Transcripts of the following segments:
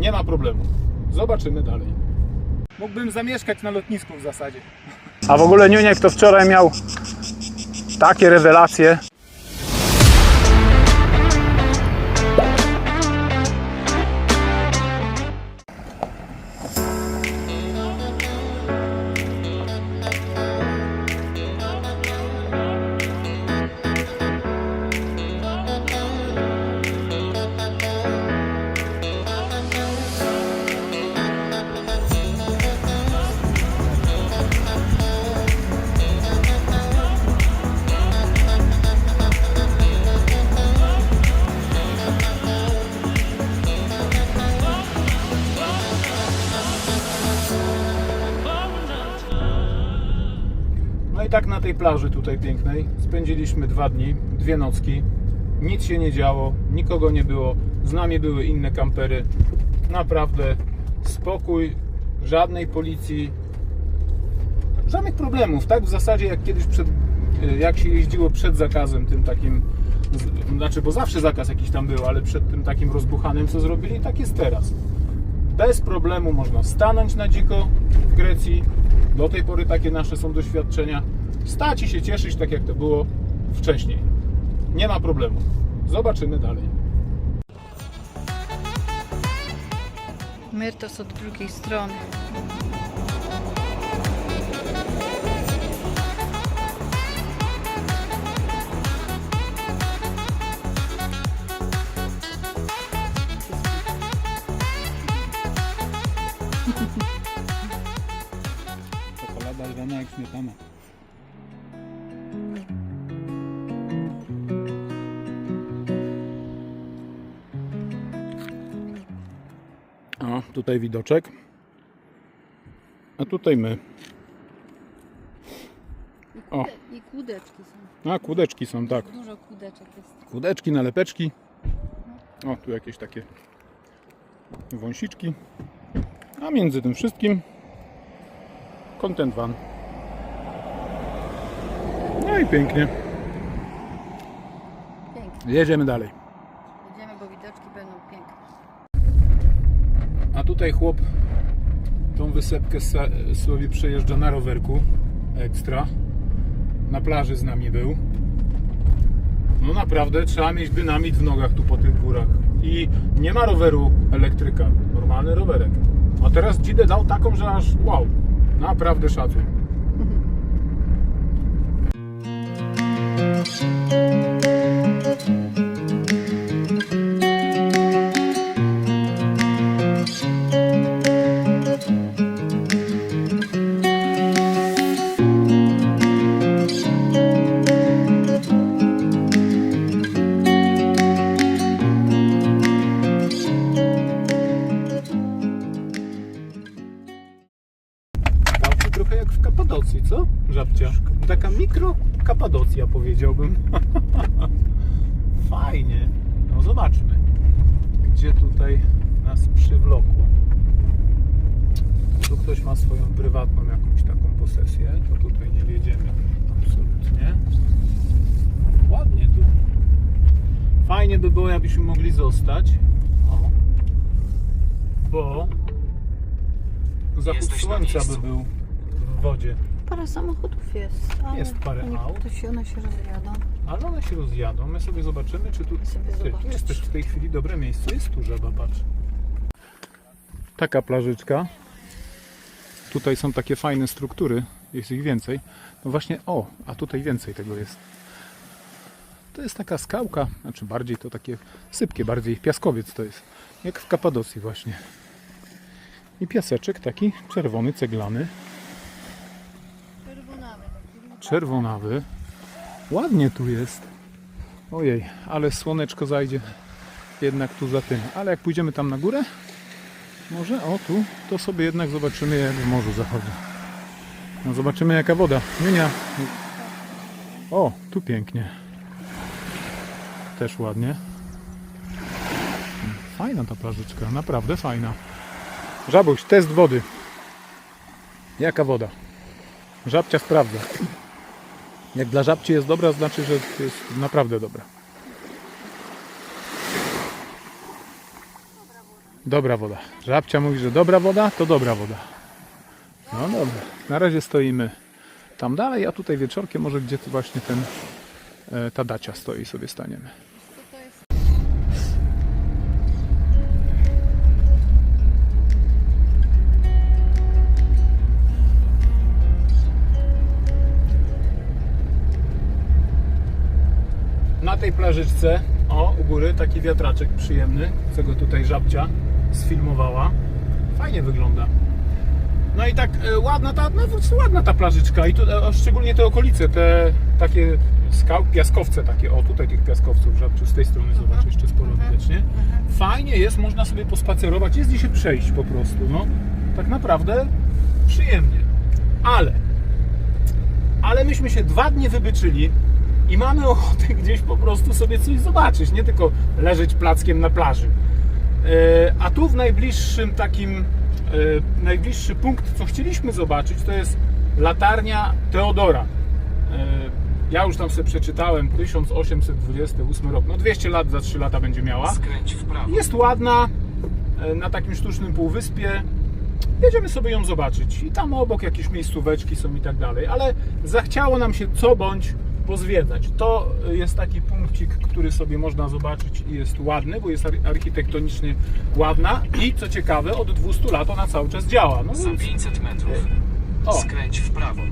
Nie ma problemu. Zobaczymy dalej. Mógłbym zamieszkać na lotnisku w zasadzie. A w ogóle Niuniek to wczoraj miał takie rewelacje. Plaży tutaj pięknej spędziliśmy dwa dni, dwie nocki. Nic się nie działo, nikogo nie było. Z nami były inne kampery. Naprawdę spokój, żadnej policji, żadnych problemów. Tak w zasadzie jak kiedyś przed, jak się jeździło przed zakazem tym takim, znaczy bo zawsze zakaz jakiś tam był, ale przed tym takim rozbuchanym co zrobili, tak jest teraz. Bez problemu można stanąć na dziko w Grecji. Do tej pory takie nasze są doświadczenia. Stać i się cieszyć tak jak to było wcześniej. Nie ma problemu. Zobaczymy dalej. Myrtos od drugiej strony. Czekolada lwana jak śmietana. Tutaj widoczek. A tutaj my. O. I kłódeczki są. A, kłódeczki są, tak. Dużo kłódeczek jest. Kłódeczki, nalepeczki. O, tu jakieś takie wąsiczki. A między tym wszystkim content van. No i pięknie. Pięknie. Jedziemy dalej. Jedziemy, bo widoczki będą piękne. A tutaj chłop tą wysepkę sobie przejeżdża na rowerku ekstra. Na plaży z nami był. No naprawdę trzeba mieć dynamit w nogach tu po tych górach. I nie ma roweru elektryka, normalny rowerek. A teraz dzidę dał taką, że aż wow, naprawdę szacun. Kapadocja powiedziałbym. Fajnie. No zobaczmy. Gdzie tutaj nas przywlokło. Tu ktoś ma swoją prywatną jakąś taką posesję, to tutaj nie wjedziemy. Absolutnie. Ładnie tu. Fajnie by było, jakbyśmy mogli zostać. O. Bo zachód słońca by był w wodzie. Parę samochodów jest. Ale Jest parę aut. Się one się rozjadą. Ale one się rozjadą. My sobie zobaczymy, czy tu. Sobie Ty, tu zobaczyć. jest też w tej chwili dobre miejsce. Jest tu żaba, patrz. Taka plażyczka. Tutaj są takie fajne struktury. Jest ich więcej. No właśnie, o, a tutaj więcej tego jest. To jest taka skałka, znaczy bardziej to takie sypkie, bardziej piaskowiec to jest. Jak w Kapadocji właśnie. I piaseczek taki czerwony, ceglany. Czerwonawy. Ładnie tu jest. Ojej, ale słoneczko zajdzie jednak tu za tym. Ale jak pójdziemy tam na górę, może o tu, to sobie jednak zobaczymy jak w morzu zachodzi. No zobaczymy jaka woda. Mienia. O, tu pięknie. Też ładnie. Fajna ta plażyczka, naprawdę fajna. Żabuś, test wody. Jaka woda? Żabcia sprawdza. Jak dla żabci jest dobra, znaczy, że jest naprawdę dobra. Dobra woda. Żabcia mówi, że dobra woda, to dobra woda. No dobra. Na razie stoimy tam dalej, a tutaj wieczorkiem może gdzie tu właśnie ten e, ta dacia stoi sobie staniemy. Na tej plażyczce, o u góry, taki wiatraczek przyjemny, co go tutaj żabcia sfilmowała. Fajnie wygląda. No i tak e, ładna ta, no, ładna ta plażyczka i tu, e, szczególnie te okolice, te takie skał, piaskowce takie, o tutaj tych piaskowców żabciu z tej strony zobacz, jeszcze sporo widać, nie? Fajnie jest, można sobie pospacerować, jest gdzie się przejść po prostu, no. Tak naprawdę przyjemnie. Ale ale myśmy się dwa dni wybyczyli i mamy ochotę gdzieś po prostu sobie coś zobaczyć, nie tylko leżeć plackiem na plaży. E, A tu w najbliższym takim, e, najbliższy punkt, co chcieliśmy zobaczyć, to jest latarnia Teodora. E, Ja już tam sobie przeczytałem, 1828 rok, no 200 lat za 3 lata będzie miała. Skręć w prawo. Jest ładna, na takim sztucznym półwyspie. Jedziemy sobie ją zobaczyć. I tam obok jakieś miejscóweczki są i tak dalej. Ale zachciało nam się co bądź pozwiedzać. To jest taki punkcik, który sobie można zobaczyć i jest ładny, bo jest ar- architektonicznie ładna i co ciekawe, od 200 lat ona cały czas działa. No Za więc, 500 metrów. o, Skręć w prawo.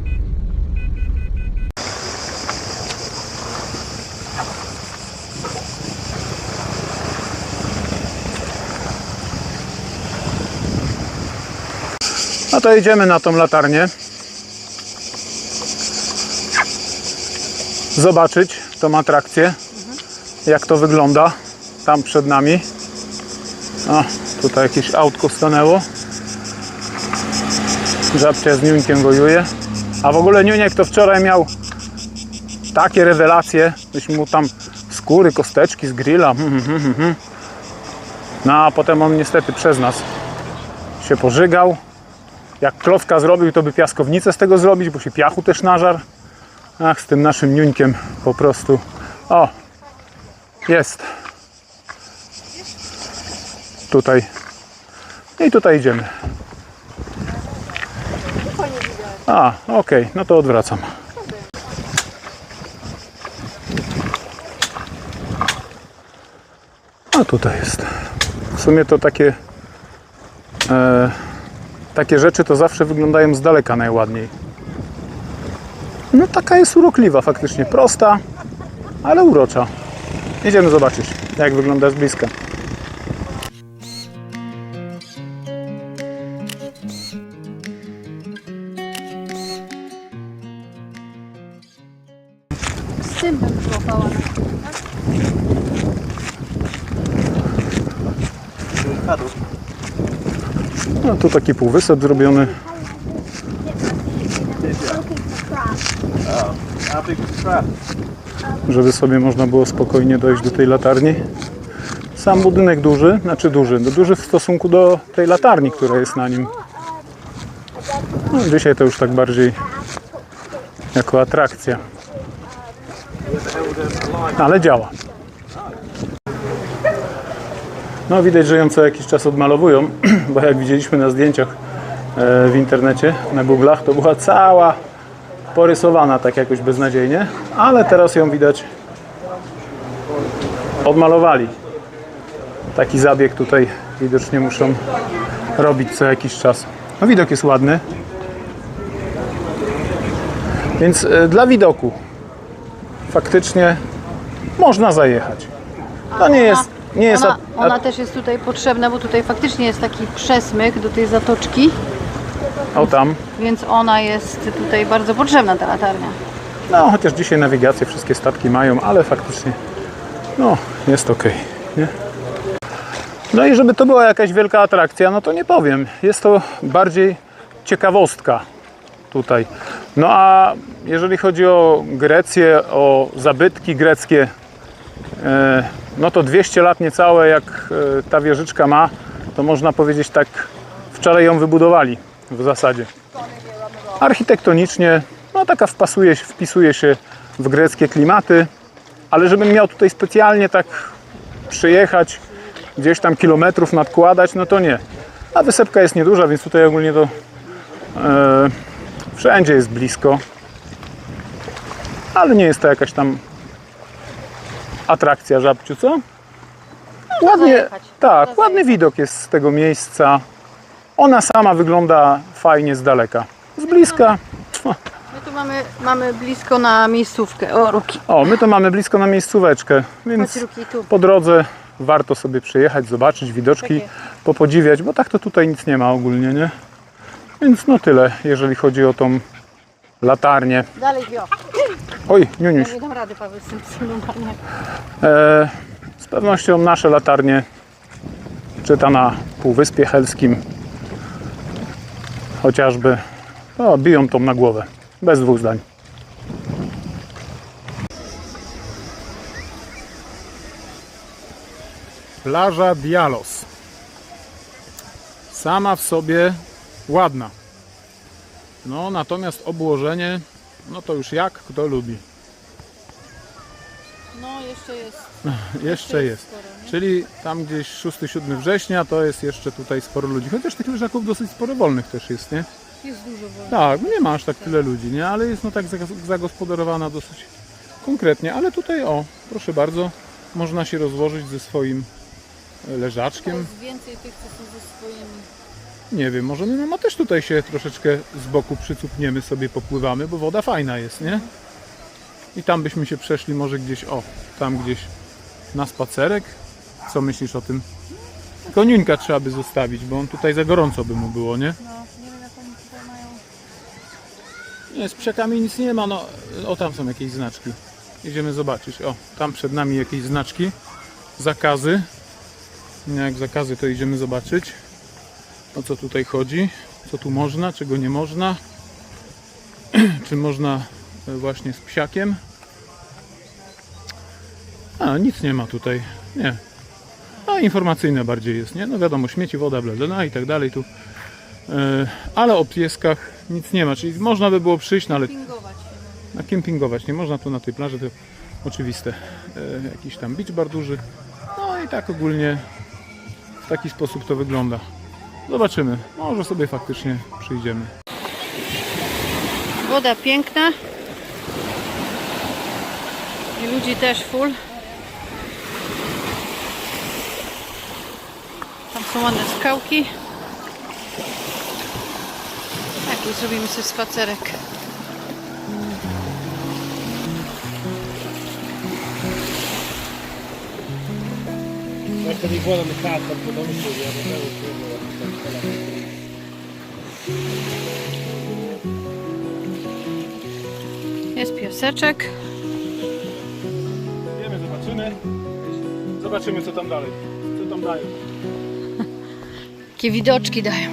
No to idziemy na tą latarnię. Zobaczyć tą atrakcję. Jak to wygląda tam przed nami. O, tutaj jakieś autko stanęło. Żabcia z Niunkiem wojuje. A w ogóle Niuniek to wczoraj miał takie rewelacje. Myśmy mu tam skóry, kosteczki z grilla. hmm, hmm, hmm. No a potem on niestety przez nas się pożygał. Jak klocka zrobił, to by piaskownicę z tego zrobić, bo się piachu też nażar. Ach, z tym naszym niuńkiem po prostu. O, jest. Tutaj. I tutaj idziemy. A, okej, no to odwracam. A tutaj jest. W sumie to takie. E, takie rzeczy to zawsze wyglądają z daleka najładniej. No taka jest urokliwa faktycznie, prosta, ale urocza. Idziemy zobaczyć, jak wygląda z bliska. No tu taki półwysep zrobiony. Żeby sobie można było spokojnie dojść do tej latarni. Sam budynek duży, znaczy duży, no duży w stosunku do tej latarni, która jest na nim. No, dzisiaj to już tak bardziej jako atrakcja. Ale działa. No widać, że ją co jakiś czas odmalowują, bo jak widzieliśmy na zdjęciach e, w internecie, na Google'ach, to była cała porysowana tak jakoś beznadziejnie, ale teraz ją widać odmalowali. Taki zabieg tutaj widocznie muszą robić co jakiś czas. No widok jest ładny. Więc e, dla widoku faktycznie można zajechać. To nie jest, nie jest Ona, ona też jest tutaj potrzebna, bo tutaj faktycznie jest taki przesmyk do tej zatoczki, O tam. więc ona jest tutaj bardzo potrzebna, ta latarnia. No, chociaż dzisiaj nawigację wszystkie statki mają, ale faktycznie no, jest ok. Nie? No i żeby to była jakaś wielka atrakcja, no to nie powiem. Jest to bardziej ciekawostka tutaj. No a jeżeli chodzi o Grecję, o zabytki greckie, e, no to 200 lat niecałe jak e, ta wieżyczka ma, to można powiedzieć tak, wczoraj ją wybudowali w zasadzie architektonicznie, no taka wpasuje, się- wpisuje się w greckie klimaty, ale żebym miał tutaj specjalnie tak przyjechać gdzieś tam kilometrów nadkładać, no to nie. A wysepka jest nieduża, więc tutaj ogólnie to e, wszędzie jest blisko. Ale nie jest to jakaś tam atrakcja żabciu, co? Ładnie, zajechać. tak, ładny widok jest z tego miejsca. Ona sama wygląda fajnie z daleka. Z bliska. My tu mamy, mamy blisko na miejscówkę. O, Ruki. O, my to mamy blisko na miejscóweczkę, Chodź więc Ruki tu. po drodze warto sobie przyjechać, zobaczyć widoczki, Takie. popodziwiać, bo tak to tutaj nic nie ma ogólnie, nie? Więc no tyle, jeżeli chodzi o tą latarnię. Dalej wio. Oj, Niuniuś. Ja nie dam rady, Paweł, z tym. E, z pewnością nasze latarnie, czy ta na Półwyspie Helskim, chociażby, no, biją tą na głowę. Bez dwóch zdań. Plaża Dialos. Sama w sobie ładna. No, natomiast obłożenie, no to już jak kto lubi. No, jeszcze jest. Jeszcze jest. sporo, nie? Czyli tam gdzieś 6-7 września to jest jeszcze tutaj sporo ludzi. Chociaż tych leżaków dosyć sporo wolnych też jest, nie? Jest dużo wolno. Tak, no nie ma aż tak tyle ludzi, nie? Ale jest no tak zag- zagospodarowana dosyć konkretnie. Ale tutaj o, proszę bardzo, można się rozłożyć ze swoim e, leżaczkiem. Jest więcej tych, co są ze swoimi. Nie wiem, może my mama też tutaj się troszeczkę z boku przycupniemy, sobie popływamy, bo woda fajna jest, nie? I tam byśmy się przeszli może gdzieś, o, tam gdzieś na spacerek. Co myślisz o tym? Koniuńka trzeba by zostawić, bo on tutaj za gorąco by mu było, nie? No, nie wiem jak oni tutaj mają. Nie, z psiakami nic nie ma, no, o tam są jakieś znaczki. Idziemy zobaczyć, o, tam przed nami jakieś znaczki, zakazy. No, Jak zakazy to idziemy zobaczyć, o co tutaj chodzi, co tu można, czego nie można. Czy można e, właśnie z psiakiem. A, nic nie ma tutaj, nie. A, informacyjne bardziej jest, nie? No wiadomo, śmieci, woda, bla, i tak dalej tu. E, Ale o pieskach nic nie ma, czyli można by było przyjść, no ale Pingować. na kempingować nie można tu na tej plaży, to oczywiste. E, jakiś tam beach bar duży. No i tak ogólnie w taki sposób to wygląda. Zobaczymy. Może sobie faktycznie przyjdziemy. Woda piękna. I ludzi też full. Są ładne skałki. Tak, i zrobimy sobie spacerek. Mi się ja będę Jest piaseczek. Wiemy, zobaczymy. Zobaczymy co tam dalej. Co tam dają. Jakie widoczki dają.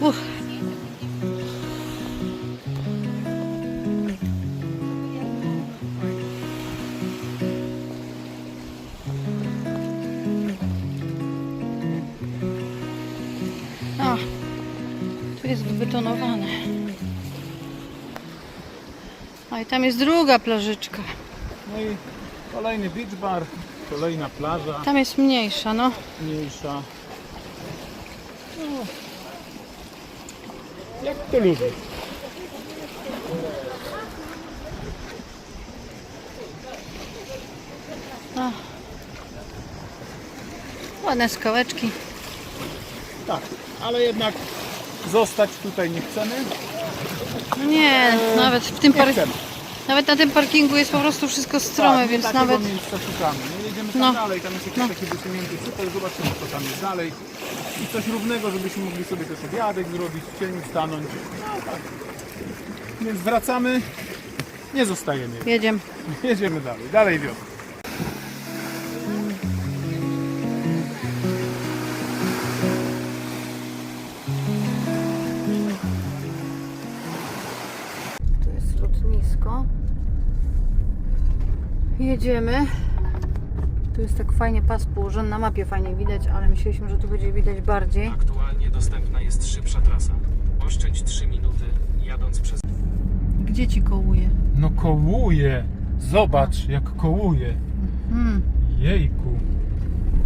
Uch. O, tu jest wybetonowane. A i tam jest druga plażyczka. No i kolejny beach bar, kolejna plaża, Tam jest mniejsza, no. mniejsza. No. Jak to lubi. Ładne skałeczki. Tak, ale jednak zostać tutaj nie chcemy. No nie, nawet w tym Nie par... chcemy. nawet na tym parkingu jest po prostu wszystko strome, Tak, więc takiego nawet miejsca szukamy. Nie No. dalej, tam jest jakiś No. taki wysunięty super, zobaczymy co tam jest dalej. I coś równego, żebyśmy mogli sobie też obiadek zrobić, w cieniu stanąć. No tak. Więc wracamy, nie zostajemy. jedziemy. Jedziemy dalej, dalej wiosna. Tu jest lotnisko. Jedziemy. Tu jest tak fajnie pas położony, na mapie fajnie widać, ale myśleliśmy, że tu będzie widać bardziej. Aktualnie dostępna jest szybsza trasa. Oszczędź 3 minuty jadąc przez Gdzie ci kołuje? No kołuje, zobacz jak kołuje. Hmm. Jejku.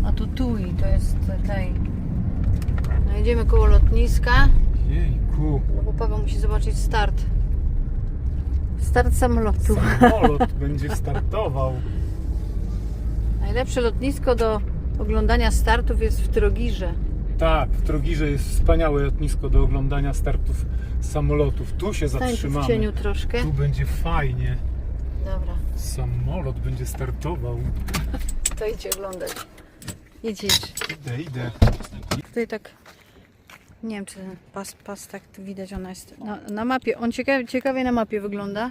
A tu Tui, to jest tej. No jedziemy koło lotniska, Jejku. no bo Paweł musi zobaczyć start. Start samolotu. Samolot będzie startował. Najlepsze lotnisko do oglądania startów jest w Trogirze. Tak, w Trogirze jest wspaniałe lotnisko do oglądania startów samolotów. Tu się Stań tu w zatrzymamy. cieniu troszkę. Tu będzie fajnie. Dobra, Samolot będzie startował. to idź oglądać. Idź, idź. Idę, idę. Tutaj tak, nie wiem czy ten pas, pas tak tu widać, ona jest na, na mapie. On ciekawie, ciekawie na mapie wygląda.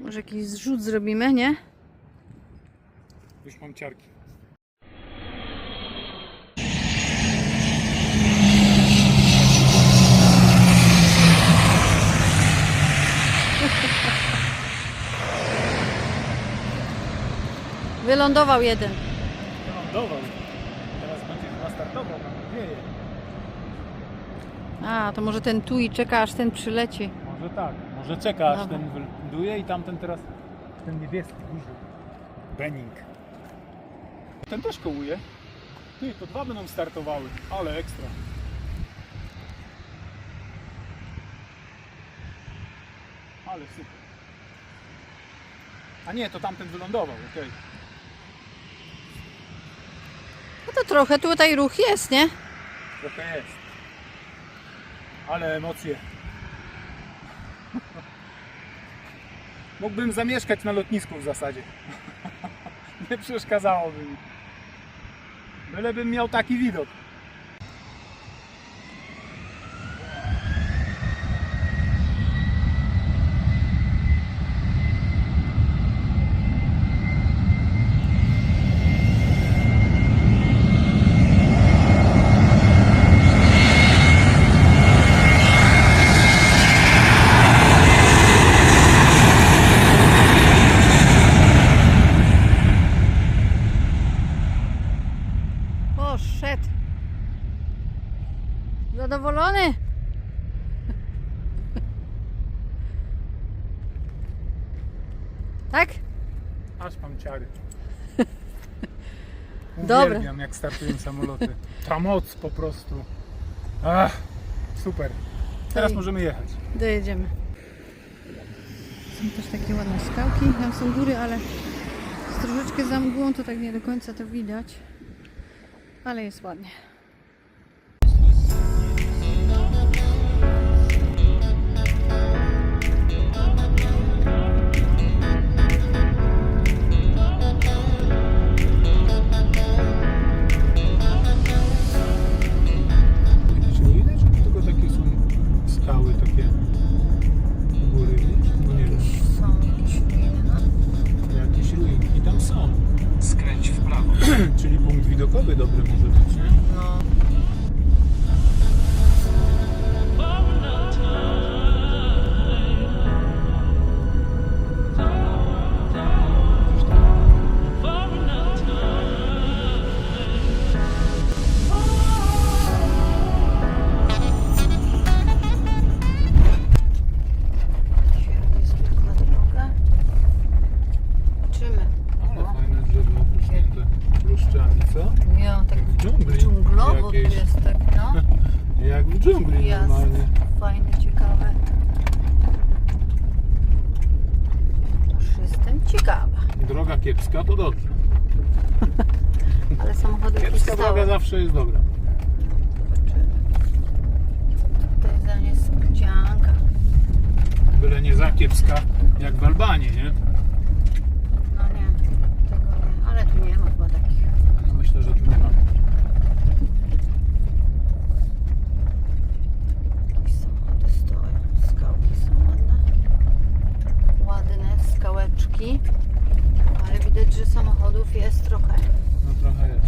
Może jakiś zrzut zrobimy, nie? Już mam ciarki. Wylądował jeden. Wylądował. Teraz będzie chyba startował, mam nadzieję. A, to może ten tu i czeka aż ten przyleci. Może tak. Może czeka aż Dobra. ten wyląduje i tamten teraz ten niebieski duży. Benning. Ten też kołuje. Ty, to dwa będą startowały, ale ekstra. Ale super. A nie, to tamten wylądował, okej. No to trochę tutaj ruch jest, nie? Trochę jest. Ale emocje. Mógłbym zamieszkać na lotnisku w zasadzie. Nie przeszkadzałoby mi. Bylebym miał taki widok. Ciary. Dobra. Uwielbiam jak startują samoloty. Ta moc po prostu. Ach, super. Teraz możemy jechać. Dojedziemy. Są też takie ładne skałki. Tam są góry, ale z troszeczkę za mgłą to tak nie do końca to widać. Ale jest ładnie. Ciekawa. Droga kiepska to dobrze. Ale samochody jakieś Kiepska stałe. droga zawsze jest dobra. Zobaczymy. Tutaj za niespodzianka. Byle nie za kiepska jak w Albanii, nie? No nie, tego nie. Ale tu nie ma chyba takich. No Myślę, że tu nie ma. Jakieś samochody stoją. Skałki są ładne. Ładne Ale widać, że samochodów jest trochę. No trochę jest.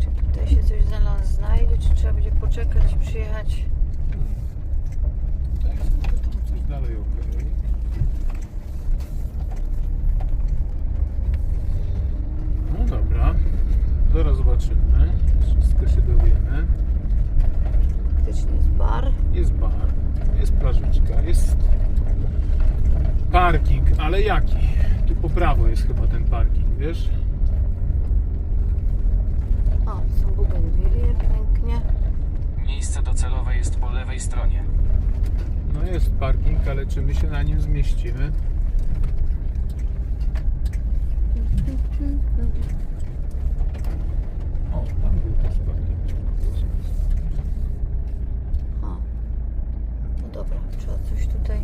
Czy tutaj się coś za nas znajdzie, czy trzeba będzie poczekać i przyjechać? Tutaj jest może tam coś dalej okej. No dobra. Zaraz zobaczymy. Wszystko się dowiemy. Faktycznie jest bar. Jest bar, jest plażyczka, jest Parking, ale jaki? Tu po prawo jest chyba ten parking, wiesz? O, są bugenwilie, pięknie. Miejsce docelowe jest po lewej stronie. No jest parking, ale czy my się na nim zmieścimy? O, tam był też parking. O. No dobra, trzeba coś tutaj.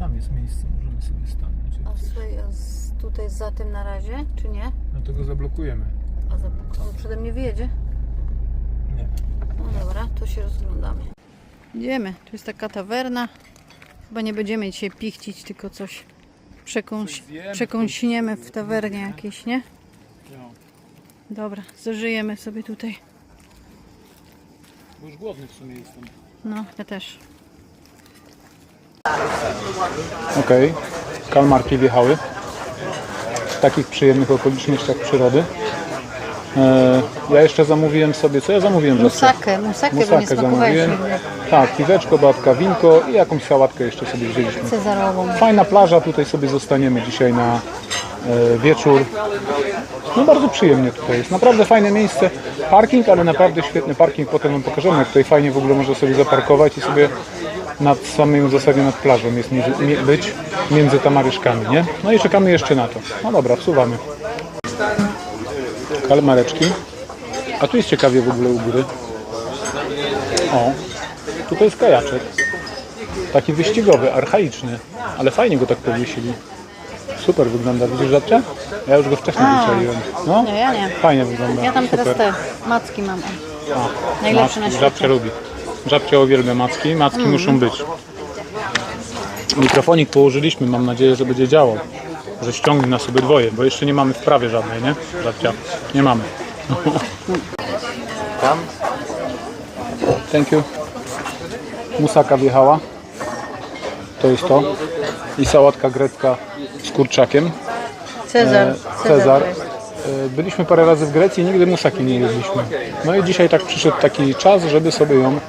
Tam jest miejsce, możemy sobie stanąć. A, słuchaj, a z, tutaj za tym na razie, czy nie? No to go zablokujemy. A za, on przede mnie wyjedzie? Nie. No dobra, to się rozglądamy. Idziemy. Tu jest taka tawerna. Chyba nie będziemy dzisiaj pichcić, tylko coś przekąś, Coś zjemy, przekąsiniemy coś- w tawernie jakieś, nie? No. Dobra, zażyjemy sobie tutaj. Bo już głodny w sumie jestem. No, ja też. Okej, kalmarki wjechały w takich przyjemnych okolicznościach przyrody. E, ja jeszcze zamówiłem sobie, co ja zamówiłem? za Musakę, musakę, bo nie Musakę zamówiłem. Tak, piweczko, babka, winko i jakąś sałatkę jeszcze sobie wzięliśmy. Cezarową. Fajna plaża, tutaj sobie zostaniemy dzisiaj na e, wieczór. No bardzo przyjemnie tutaj jest, naprawdę fajne miejsce. Parking, ale naprawdę świetny parking, potem wam pokażemy, jak tutaj fajnie w ogóle można sobie zaparkować i sobie nad samym w zasadzie nad plażą jest między, być między tamaryszkami, nie? No i czekamy jeszcze na to. No dobra, wsuwamy. Kalmareczki. A tu jest ciekawie w ogóle u góry. O, tutaj jest kajaczek. Taki wyścigowy, archaiczny, ale fajnie go tak powiesili. Super wygląda, widzisz żabcia? Ja już go wcześniej A. wyczaiłem. No, Nie, ja nie. fajnie wygląda. Ja tam Super. teraz te macki mam. A, Najlepsze na macki, świecie. Żabcia lubi. Żabcia uwielbia macki, macki muszą być. Mikrofonik położyliśmy, mam nadzieję, że będzie działał. Że ściągnie nas obydwoje, bo jeszcze nie mamy wprawy żadnej, nie? Żabcia, nie mamy. Tam? Thank you. Musaka wjechała. To jest to. I sałatka grecka z kurczakiem. Cezar. E, Cezar. E, Byliśmy parę razy w Grecji, nigdy musaki nie jedliśmy. No i dzisiaj tak przyszedł taki czas, żeby sobie ją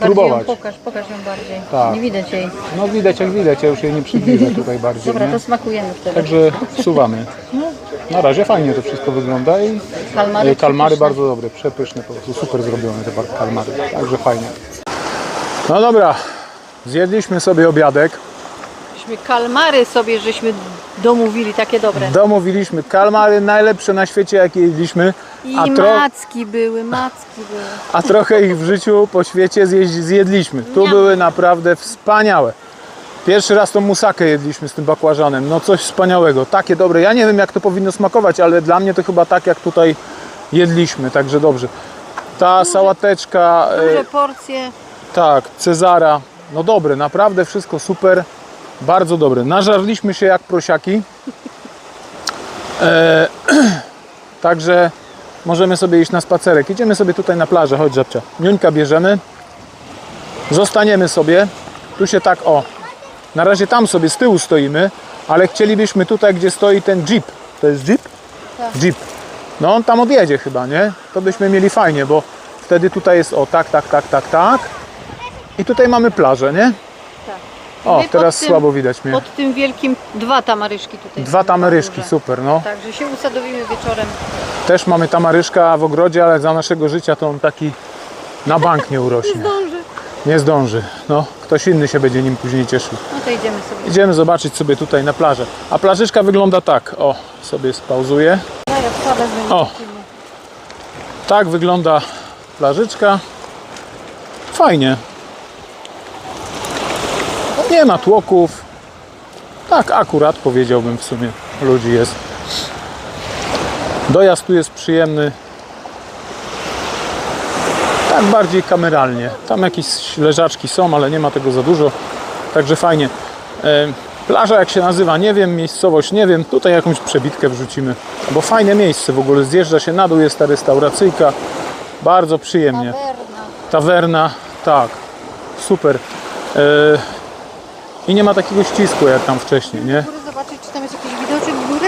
Bardziej spróbować. ją pokaż, pokaż ją bardziej. Tak. Nie widać jej. No widać jak widać, ja już jej nie przybliżę tutaj bardziej. Dobra, Nie? to smakujemy wtedy. Także wsuwamy. No, na razie fajnie to wszystko wygląda i Kalmary, kalmary bardzo dobre, przepyszne, po prostu super zrobione te kalmary. Także fajnie. No dobra, zjedliśmy sobie obiadek. Żeśmy kalmary sobie żeśmy domówili, takie dobre. Domówiliśmy kalmary najlepsze na świecie jakie jedliśmy. I A, tro, macki były, macki były. a trochę ich w życiu po świecie zjedliśmy. Tu Miam. były naprawdę wspaniałe. Pierwszy raz tą musakę jedliśmy z tym bakłażanem. No coś wspaniałego, takie dobre. Ja nie wiem jak to powinno smakować, ale dla mnie to chyba tak jak tutaj jedliśmy, także dobrze. Ta sałateczka, e, Duże porcje. tak, Cezara, no dobre, naprawdę wszystko super, bardzo dobre. Nażarliśmy się jak prosiaki. E, także możemy sobie iść na spacerek. Idziemy sobie tutaj na plażę, chodź żabcia. Niuńka bierzemy. Zostaniemy sobie. Tu się tak, o. Na razie tam sobie z tyłu stoimy, ale chcielibyśmy tutaj, gdzie stoi ten jeep. To jest jeep? Tak. Jeep. No on tam odjedzie chyba, nie? To byśmy mieli fajnie, bo wtedy tutaj jest o tak, tak, tak, tak, tak. I tutaj mamy plażę, nie? O, teraz tym- słabo widać mnie. Pod tym wielkim dwa tamaryszki tutaj. Dwa tamaryszki, super, no. Także się usadowimy wieczorem. Też mamy tamaryszka w ogrodzie, ale za naszego życia to on taki na bank nie urośnie. Zdąży. Nie zdąży. No, ktoś inny się będzie nim później cieszył. No to idziemy sobie. Idziemy zobaczyć sobie tutaj na plażę. A plażyczka wygląda tak. O, sobie spauzuję. Ja ja wcale O. Tak wygląda plażyczka. Fajnie. Nie ma tłoków. Tak, akurat powiedziałbym w sumie. Ludzi jest. Dojazd tu jest przyjemny. Tak bardziej kameralnie. Tam jakieś leżaczki są, ale nie ma tego za dużo. Także fajnie. E, Plaża jak się nazywa, nie wiem, miejscowość, nie wiem. Tutaj jakąś przebitkę wrzucimy. Bo fajne miejsce w ogóle. Zjeżdża się na dół, jest ta restauracyjka. Bardzo przyjemnie. Tawerna. Tawerna, tak. Super. E, I nie ma takiego ścisku jak tam wcześniej, nie? Góry zobaczyć, czy tam jest jakiś widoczek góry?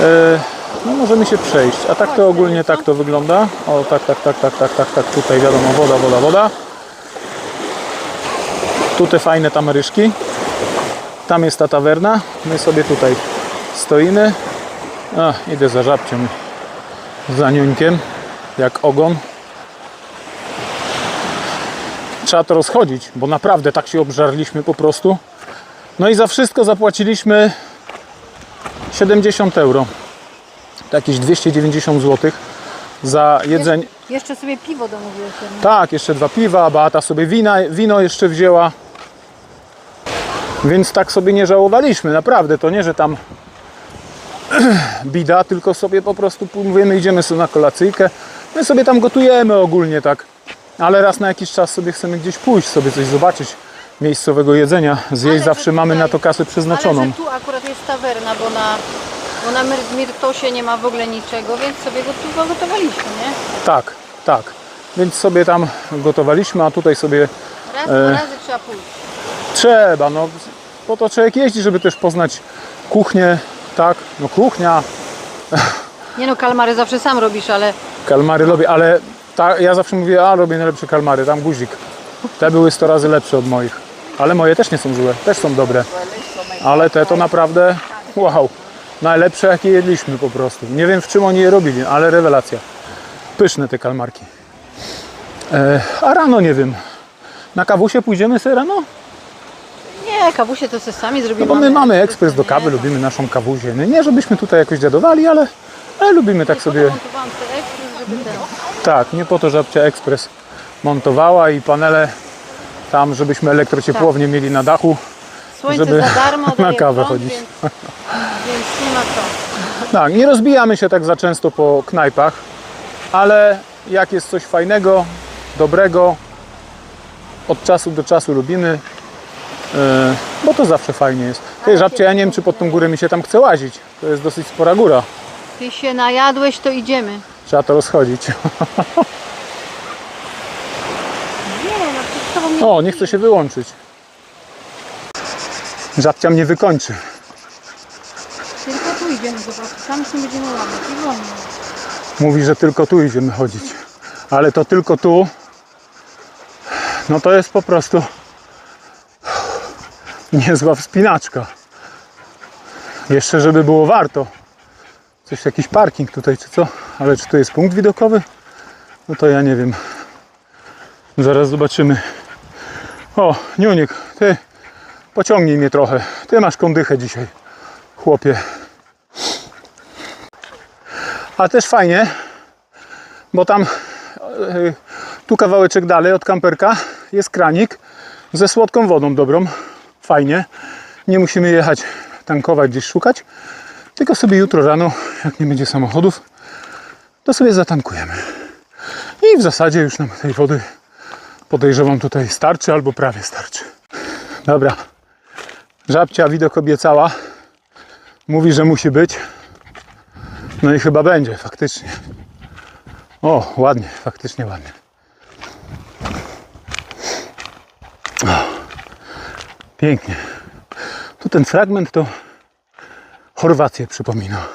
E, no możemy się przejść. A tak to ogólnie tak to wygląda. O tak, tak, tak, tak, tak, tak, tak. Tutaj wiadomo woda, woda, woda. Tu te fajne tamaryszki. Tam jest ta tawerna. My sobie tutaj stoimy. A, idę za żabcią. Za niuńkiem. Jak ogon. Trzeba to rozchodzić, bo naprawdę tak się obżarliśmy po prostu. No i za wszystko zapłaciliśmy 70 euro. To jakieś 290 zł za jedzenie. Jeszcze sobie piwo domówiłeś. Tak, jeszcze dwa piwa, Beata sobie wina, wino jeszcze wzięła. Więc tak sobie nie żałowaliśmy, naprawdę. To nie, że tam bida, tylko sobie po prostu mówimy, idziemy sobie na kolacyjkę. My sobie tam gotujemy ogólnie tak. Ale raz na jakiś czas sobie chcemy gdzieś pójść, sobie coś zobaczyć miejscowego jedzenia. Zjeść Ale zawsze mamy na to kasę przeznaczoną. Ale że tu akurat jest tawerna, bo na, bo na Mirtosie nie ma w ogóle niczego, więc sobie go tu pogotowaliśmy, nie? Tak, tak. Więc sobie tam gotowaliśmy, a tutaj sobie Raz, E. dwa razy trzeba pójść. Trzeba, no po to człowiek jeździ, żeby też poznać kuchnię, tak, no kuchnia, Nie no, kalmary zawsze sam robisz, ale kalmary lubię, ale ta, ja zawsze mówię, a robię najlepsze kalmary, tam guzik. Te były 100 razy lepsze od moich, ale moje też nie są złe, też są dobre, ale te to naprawdę, wow, najlepsze jakie jedliśmy po prostu. Nie wiem w czym oni je robili, ale rewelacja. Pyszne te kalmarki. E, a rano nie wiem, na kawusie pójdziemy sobie rano? nie, kawusie to sobie sami zrobimy. No bo my mamy ekspres do kawy, lubimy naszą kawuzię. Nie, żebyśmy tutaj jakoś dziadowali, ale, ale lubimy tak sobie. Żeby ten... Tak, nie po to, że babcia ekspres montowała i panele tam, żebyśmy elektrociepłownię mieli na dachu. Słońce Żeby za darmo, na kawę prąd, chodzić. Więc, więc nie ma co. Tak, nie rozbijamy się tak za często po knajpach, ale jak jest coś fajnego, dobrego, od czasu do czasu lubimy, yy, bo to zawsze fajnie jest. Tej żabcie, ja nie wiem, czy pod tą górę mi się tam chce łazić. To jest dosyć spora góra. Ty się najadłeś, to idziemy. Trzeba to rozchodzić. Nie, no. O, nie chce się wyłączyć. Żabcia mnie wykończy. Tylko tu idziemy, zobacz, tam się będziemy łamać i wolno. Mówi, że tylko tu idziemy chodzić. Ale to tylko tu. No to jest po prostu niezła wspinaczka. Jeszcze, żeby było warto. Coś, jakiś parking tutaj, czy co? Ale czy to jest punkt widokowy? No to ja nie wiem. Zaraz zobaczymy. O, Niuniek, ty pociągnij mnie trochę. Ty masz kondychę dzisiaj, chłopie. A też fajnie, bo tam e, tu kawałeczek dalej od kamperka jest kranik ze słodką wodą dobrą. Fajnie. Nie musimy jechać tankować gdzieś szukać, tylko sobie jutro rano, jak nie będzie samochodów, to sobie zatankujemy. I w zasadzie już nam tej wody podejrzewam tutaj starczy albo prawie starczy. Dobra. Żabcia widok obiecała. Mówi, że musi być. No i chyba będzie, faktycznie. O, ładnie, faktycznie ładnie. O, pięknie. Tu ten fragment to Chorwację przypomina.